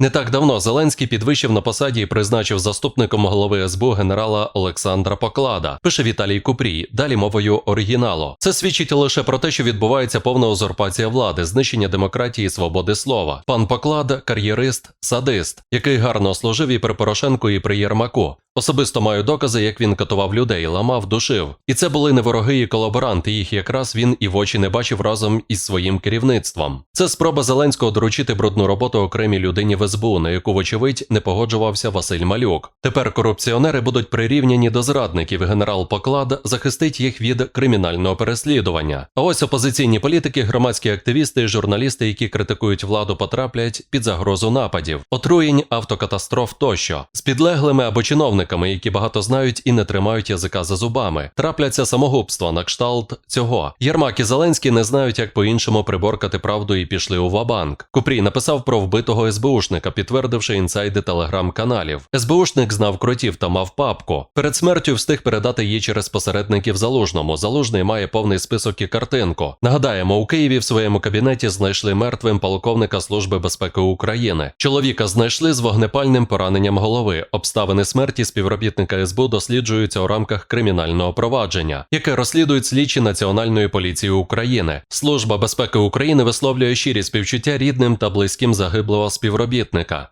Не так давно Зеленський підвищив на посаді і призначив заступником голови СБУ генерала Олександра Поклада. Пише Віталій Купрій, далі мовою оригіналу. Це свідчить лише про те, що відбувається повна узурпація влади, знищення демократії і свободи слова. Пан Поклад кар'єрист, садист, який гарно служив і при Порошенку, і при Єрмаку. Особисто маю докази, як він катував людей, ламав, душив. І це були не вороги і колаборанти. Їх якраз він і в очі не бачив разом із своїм керівництвом. Це спроба Зеленського доручити брудну роботу окремій людині в СБУ, на яку, вочевидь, не погоджувався Василь Малюк. Тепер корупціонери будуть прирівняні до зрадників. Генерал Поклад захистить їх від кримінального переслідування. А ось опозиційні політики, громадські активісти і журналісти, які критикують владу, потраплять під загрозу нападів, отруєнь, автокатастроф тощо з підлеглими або чиновниками, які багато знають і не тримають язика за зубами. Трапляться самогубства на кшталт цього. Єрмак і Зеленський не знають, як по-іншому приборкати правду і пішли у вабанк. Купрій написав про вбитого СБУшника, підтвердивши інсайди телеграм-каналів. СБУшник знав кротів та мав папку. Перед смертю встиг передати її через посередників залужному. Залужний має повний список і картинку. Нагадаємо, у Києві в своєму кабінеті знайшли мертвим полковника Служби безпеки України. Чоловіка знайшли з вогнепальним пораненням голови. Обставини смерті співробітника СБУ досліджуються у рамках кримінального провадження, яке розслідують слідчі Національної поліції України. Служба безпеки України висловлює щирі співчуття рідним та близьким загиблого співробітника.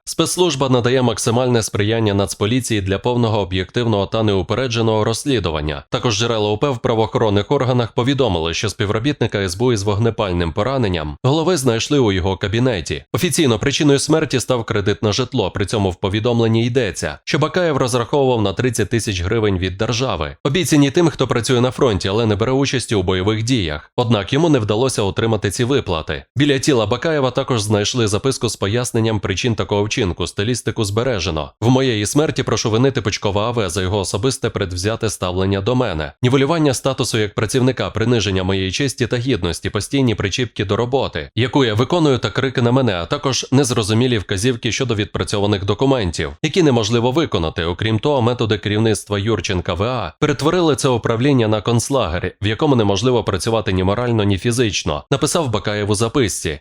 Спецслужба надає максимальне сприяння Нацполіції для повного об'єктивного та неупередженого розслідування. Також джерела УП в правоохоронних органах повідомили, що співробітника СБУ із вогнепальним пораненням голови знайшли у його кабінеті. Офіційно причиною смерті став кредит на житло. При цьому в повідомленні йдеться, що Бакаєв розраховував на 30 тисяч гривень від держави, обіцяні тим, хто працює на фронті, але не бере участі у бойових діях. Однак йому не вдалося отримати ці виплати. Біля тіла Бакаєва також знайшли записку з поясненням причин такого вчинку, стилістику збережено. В моєї смерті прошу винити Пучкова АВ за його особисте предвзяте ставлення до мене, нівелювання статусу як працівника, приниження моєї честі та гідності, постійні причіпки до роботи, яку я виконую та крики на мене, а також незрозумілі вказівки щодо відпрацьованих документів, які неможливо виконати. Окрім того, методи керівництва Юрченка ВА перетворили це управління на концлагер, в якому неможливо працювати ні морально, ні фізично. Написав Бакаєв у записці.